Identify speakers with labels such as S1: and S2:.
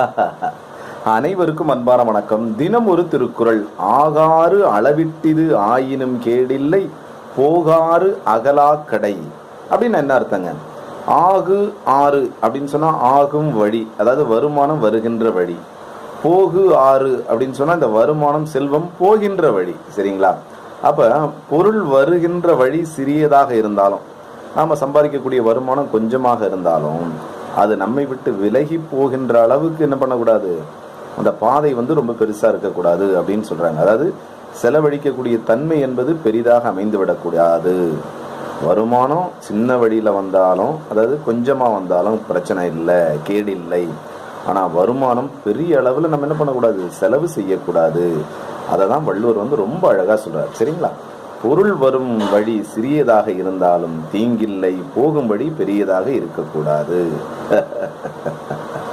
S1: அனைவருக்கும் அன்பான வணக்கம். தினம் ஒரு திருக்குறள். ஆகாறு அளவிட்டிது ஆயினும் கேடில்லை போகாறு அகலா கடை. அப்படின்னு என்ன அர்த்தங்க? ஆகு ஆறு அப்படின்னு சொன்னால் ஆகும் வழி அதாவது வருமானம் வருகின்ற வழி. போகு ஆறு அப்படின்னு சொன்னால் இந்த வருமானம் செல்வம் போகின்ற வழி சரிங்களா? அப்போ பொருள் வருகின்ற வழி சிறியதாக இருந்தாலும் நாம் சம்பாதிக்கக்கூடிய வருமானம் கொஞ்சமாக இருந்தாலும் அது நம்மை விட்டு விலகி போகின்ற அளவுக்கு என்ன பண்ணக்கூடாது? அந்த பாதை வந்து ரொம்ப பெருசாக இருக்கக்கூடாது அப்படின்னு சொல்கிறாங்க அதாவது செலவழிக்கக்கூடிய தன்மை என்பது பெரிதாக அமைந்து விடக்கூடாது வருமானம் சின்ன வழியில் வந்தாலும் அதாவது கொஞ்சமாக வந்தாலும் பிரச்சனை இல்லை கேடு இல்லை வருமானம் பெரிய அளவில் நம்ம என்ன பண்ணக்கூடாது? செலவு செய்யக்கூடாது. அதை தான் வள்ளுவர் வந்து ரொம்ப அழகாக சொல்கிறார் சரிங்களா? பொருள் வரும் வழி சிறியதாக இருந்தாலும் தீங்கில்லை போகும்படி பெரியதாக இருக்கக்கூடாது.